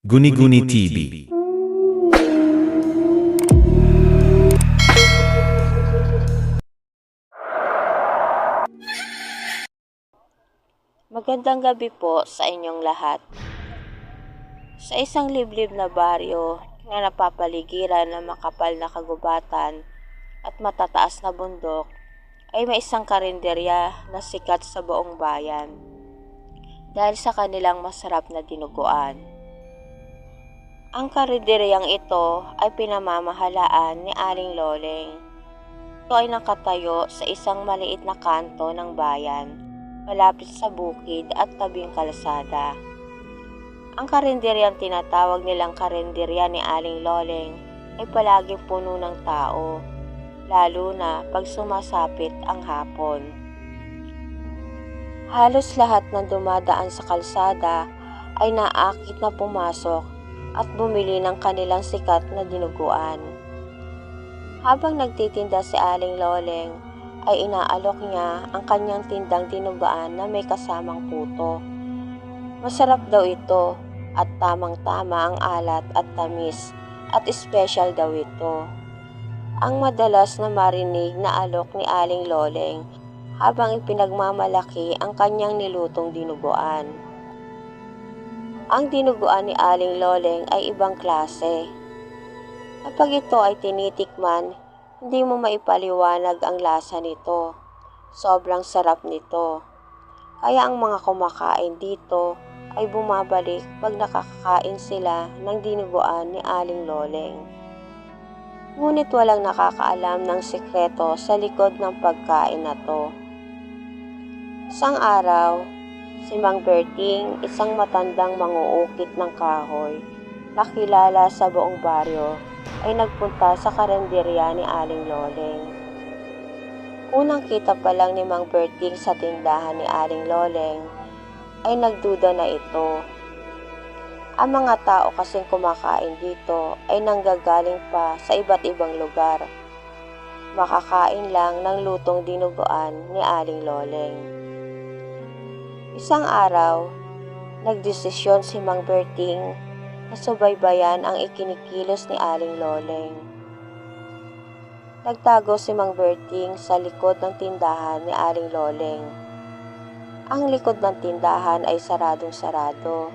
Guni-Guni TV. Magandang gabi po sa inyong lahat. Sa isang liblib na baryo na napapaligiran ng makapal na kagubatan at matataas na bundok, ay may isang karinderya na sikat sa buong bayan dahil sa kanilang masarap na dinuguan. Ang karinderyang ito ay pinamamahalaan ni Aling Loleng. Ito ay nakatayo sa isang maliit na kanto ng bayan malapit sa bukid at tabing kalsada. Ang karinderyang tinatawag nilang karinderya ni Aling Loleng ay palaging puno ng tao, lalo na pag sumasapit ang hapon. Halos lahat ng dumadaan sa kalsada ay naakit na pumasok at bumili ng kanilang sikat na dinuguan. Habang nagtitinda si Aling Loleng, ay inaalok niya ang kanyang tindang dinuguan na may kasamang puto. Masarap daw ito at tamang-tama ang alat at tamis at special daw ito. Ang madalas na marinig na alok ni Aling Loleng habang ipinagmamalaki ang kanyang nilutong dinuguan. Ang dinuguan ni Aling Loleng ay ibang klase. Kapag ito ay tinitikman, hindi mo maipaliwanag ang lasa nito. Sobrang sarap nito. Kaya ang mga kumakain dito ay bumabalik pag nakakakain sila ng dinuguan ni Aling Loleng. Ngunit walang nakakaalam ng sikreto sa likod ng pagkain na to. Isang araw, si Mang Berting, isang matandang manguukit ng kahoy, nakilala sa buong baryo, ay nagpunta sa karenderya ni Aling Loleng. Unang kita pa lang ni Mang Berting sa tindahan ni Aling Loleng, ay nagduda na ito. Ang mga tao kasing kumakain dito ay nanggagaling pa sa iba't ibang lugar. Makakain lang ng lutong dinuguan ni Aling Loleng. Isang araw, nagdesisyon si Mang Berting na subaybayan ang ikinikilos ni Aling Loleng. Nagtago si Mang Berting sa likod ng tindahan ni Aling Loleng. Ang likod ng tindahan ay saradong-sarado.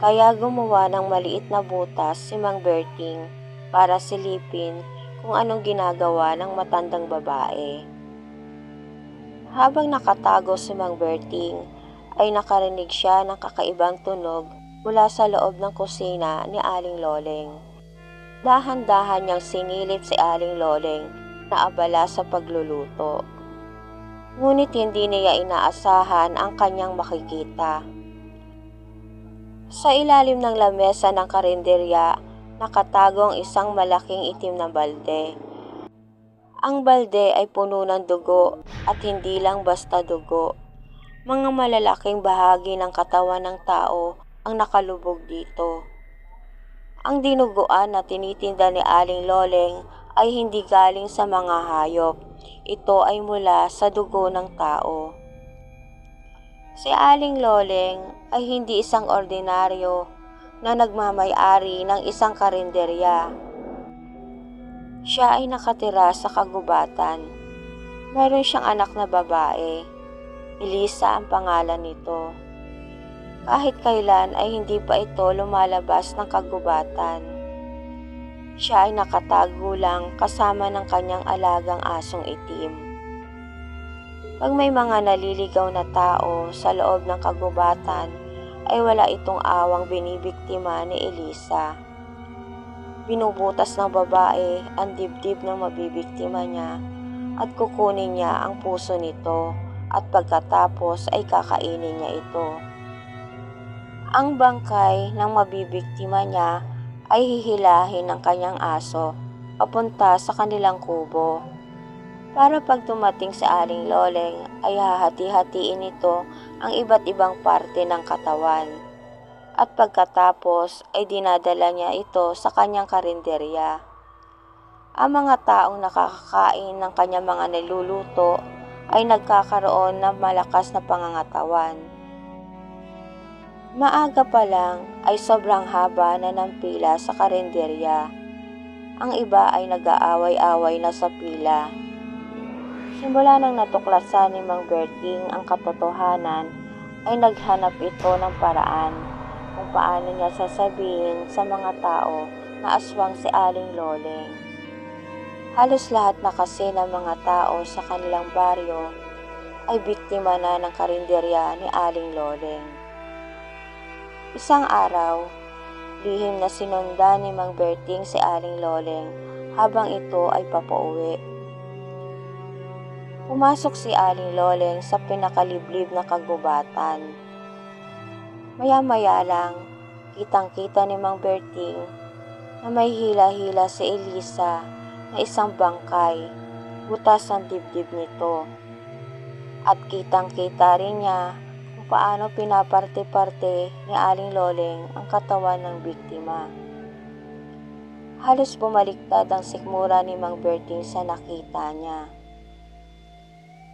Kaya gumawa ng maliit na butas si Mang Berting para silipin kung anong ginagawa ng matandang babae. Habang nakatago si Mang Berting, ay nakarinig siya ng kakaibang tunog mula sa loob ng kusina ni Aling Loleng. Dahan-dahan niyang sinilip si Aling Loleng na abala sa pagluluto. Ngunit hindi niya inaasahan ang kanyang makikita. Sa ilalim ng lamesa ng karinderya, nakatago ang isang malaking itim na balde. Ang balde ay puno ng dugo at hindi lang basta dugo. Mga malalaking bahagi ng katawan ng tao ang nakalubog dito. Ang dinuguan na tinitinda ni Aling Loleng ay hindi galing sa mga hayop. Ito ay mula sa dugo ng tao. Si Aling Loleng ay hindi isang ordinaryo na nagmamayari ng isang karinderya. Siya ay nakatira sa kagubatan. Meron siyang anak na babae. Elisa ang pangalan nito. Kahit kailan ay hindi pa ito lumalabas ng kagubatan. Siya ay nakatago lang kasama ng kanyang alagang asong itim. Pag may mga naliligaw na tao sa loob ng kagubatan, ay wala itong awang binibiktima ni Elisa. Binubutas ng babae ang dibdib ng mabibiktima niya at kukunin niya ang puso nito at pagkatapos ay kakainin niya ito. Ang bangkay ng mabibiktima niya ay hihilahin ng kanyang aso papunta sa kanilang kubo. Para pag dumating sa aling loleng ay hahati-hatiin ito ang iba't ibang parte ng katawan. At pagkatapos ay dinadala niya ito sa kanyang karinderya. Ang mga taong nakakakain ng kanyang mga niluluto ay nagkakaroon ng malakas na pangangatawan. Maaga pa lang ay sobrang haba na ng pila sa karinderya. Ang iba ay nag-aaway-away na sa pila. Simula nang natuklasan ni Mang Berting ang katotohanan, ay naghanap ito ng paraan kung paano niya sasabihin sa mga tao na aswang si Aling Loleng. Halos lahat na kasi ng mga tao sa kanilang baryo ay biktima na ng karinderya ni Aling Loleng. Isang araw, lihim na sinundan ni Mang Berting si Aling Loleng habang ito ay papauwi. Pumasok si Aling Loleng sa pinakaliblib na kagubatan. Maya-maya lang, kitang-kita ni Mang Berting na may hila-hila si Elisa na isang bangkay, butas ang dibdib nito. At kitang-kita rin niya kung paano pinaparte-parte ni Aling Loleng ang katawan ng biktima. Halos bumaliktad ang sikmura ni Mang Berting sa nakita niya.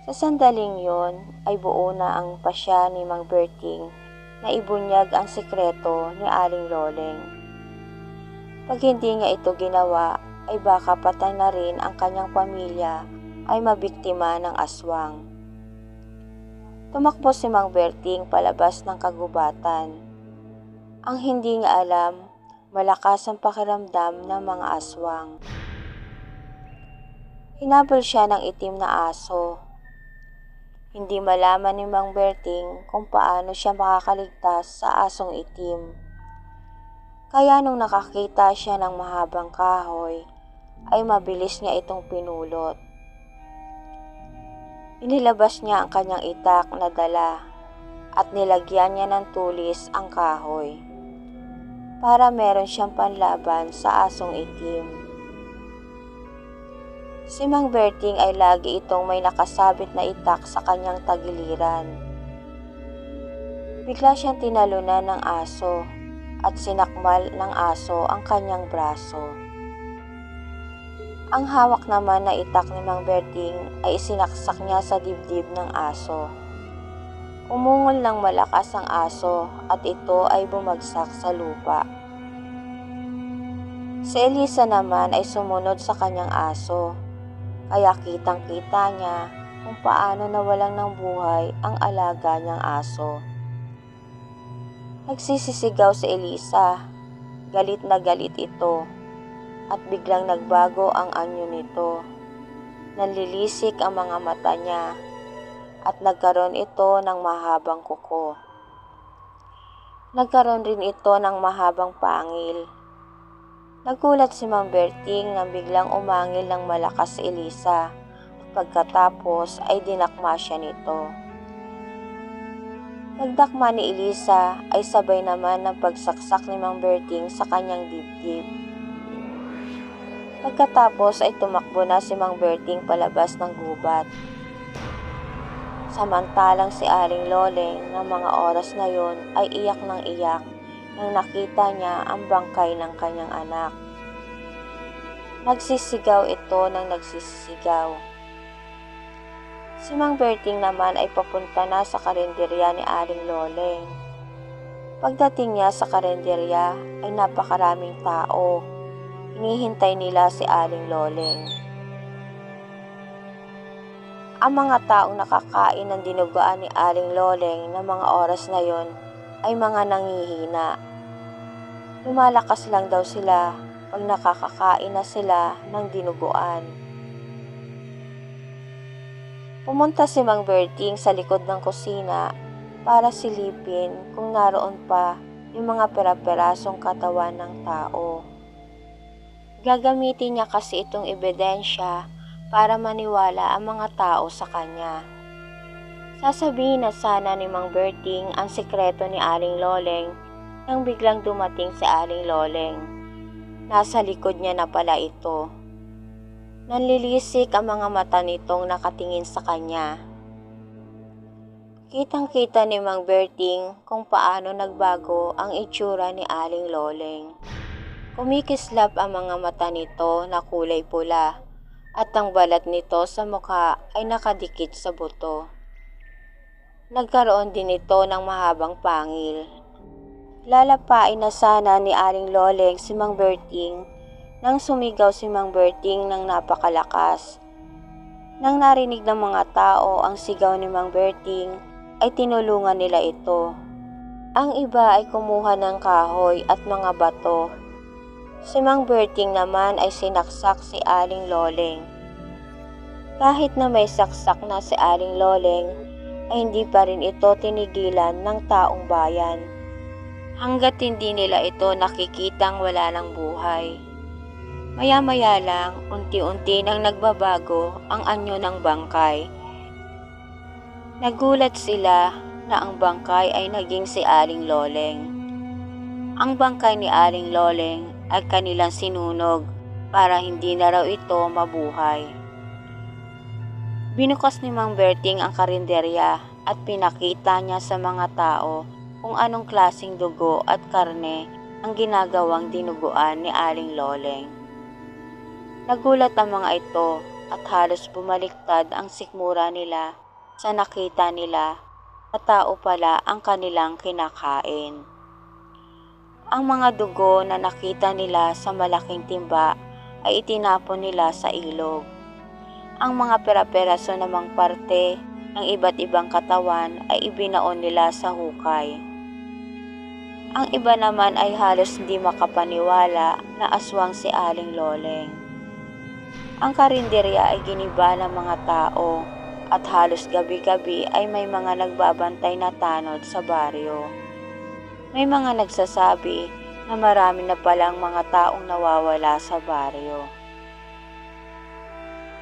Sa sandaling yon ay buo na ang pasya ni Mang Berting na ibunyag ang sekreto ni Aling Loleng. Pag hindi niya ito ginawa ay baka patay na rin ang kanyang pamilya ay mabiktima ng aswang. Tumakbo si Mang Berting palabas ng kagubatan. Ang hindi niya alam, malakas ang pakiramdam ng mga aswang. Hinabol siya ng itim na aso hindi malaman ni Mang Berting kung paano siya makakaligtas sa asong itim. Kaya nung nakakita siya ng mahabang kahoy, ay mabilis niya itong pinulot. Inilabas niya ang kanyang itak na dala at nilagyan niya ng tulis ang kahoy para meron siyang panlaban sa asong itim. Si Mang Berting ay lagi itong may nakasabit na itak sa kanyang tagiliran. Bigla siyang tinalunan ng aso at sinakmal ng aso ang kanyang braso. Ang hawak naman na itak ni Mang Berting ay isinaksak niya sa dibdib ng aso. Umungol ng malakas ang aso at ito ay bumagsak sa lupa. Si Elisa naman ay sumunod sa kanyang aso kaya kitang-kita niya kung paano nawalang ng buhay ang alaga niyang aso. Nagsisisigaw si Elisa. Galit na galit ito. At biglang nagbago ang anyo nito. Nanlilisik ang mga mata niya. At nagkaroon ito ng mahabang kuko. Nagkaroon rin ito ng mahabang pangil Nagulat si Mang Berting nang biglang umangil ng malakas si Elisa. Pagkatapos ay dinakma siya nito. Nagdakma ni Elisa ay sabay naman ng pagsaksak ni Mang Berting sa kanyang dibdib. Pagkatapos ay tumakbo na si Mang Berting palabas ng gubat. Samantalang si Aling Loleng ng mga oras na yon ay iyak ng iyak nang nakita niya ang bangkay ng kanyang anak. Nagsisigaw ito ng nagsisigaw. Si Mang Berting naman ay papunta na sa karinderya ni Aling Loleng. Pagdating niya sa karinderya ay napakaraming tao. Hinihintay nila si Aling Loleng. Ang mga taong nakakain ng dinuguan ni Aling Loleng ng mga oras na yon ay mga nangihina. Lumalakas lang daw sila pag nakakakain na sila ng dinuguan. Pumunta si Mang Berting sa likod ng kusina para silipin kung naroon pa yung mga pera-perasong katawan ng tao. Gagamitin niya kasi itong ebidensya para maniwala ang mga tao sa kanya. Sasabihin na sana ni Mang Berting ang sikreto ni Aling Loleng nang biglang dumating si Aling Loleng. Nasa likod niya na pala ito. Nanlilisik ang mga mata nitong nakatingin sa kanya. Kitang-kita ni Mang Berting kung paano nagbago ang itsura ni Aling Loleng. Kumikislap ang mga mata nito na kulay pula at ang balat nito sa mukha ay nakadikit sa buto. Nagkaroon din ito ng mahabang pangil Lalapain na sana ni Aling Loleng si Mang Berting nang sumigaw si Mang Berting ng napakalakas. Nang narinig ng mga tao ang sigaw ni Mang Berting, ay tinulungan nila ito. Ang iba ay kumuha ng kahoy at mga bato. Si Mang Berting naman ay sinaksak si Aling Loleng. Kahit na may saksak na si Aling Loleng, ay hindi pa rin ito tinigilan ng taong bayan. Hanggat hindi nila ito nakikitang wala ng buhay. Maya-maya lang, unti-unti nang nagbabago ang anyo ng bangkay. Nagulat sila na ang bangkay ay naging si Aling Loleng. Ang bangkay ni Aling Loleng ay kanilang sinunog para hindi na raw ito mabuhay. Binukas ni Mang Berting ang karinderya at pinakita niya sa mga tao kung anong klasing dugo at karne ang ginagawang dinuguan ni Aling Loleng. Nagulat ang mga ito at halos bumaliktad ang sikmura nila sa nakita nila na tao pala ang kanilang kinakain. Ang mga dugo na nakita nila sa malaking timba ay itinapon nila sa ilog. Ang mga pera-peraso namang parte ng iba't ibang katawan ay ibinaon nila sa hukay. Ang iba naman ay halos hindi makapaniwala na aswang si Aling Loleng. Ang karinderya ay giniba ng mga tao at halos gabi-gabi ay may mga nagbabantay na tanod sa baryo. May mga nagsasabi na marami na palang mga taong nawawala sa baryo.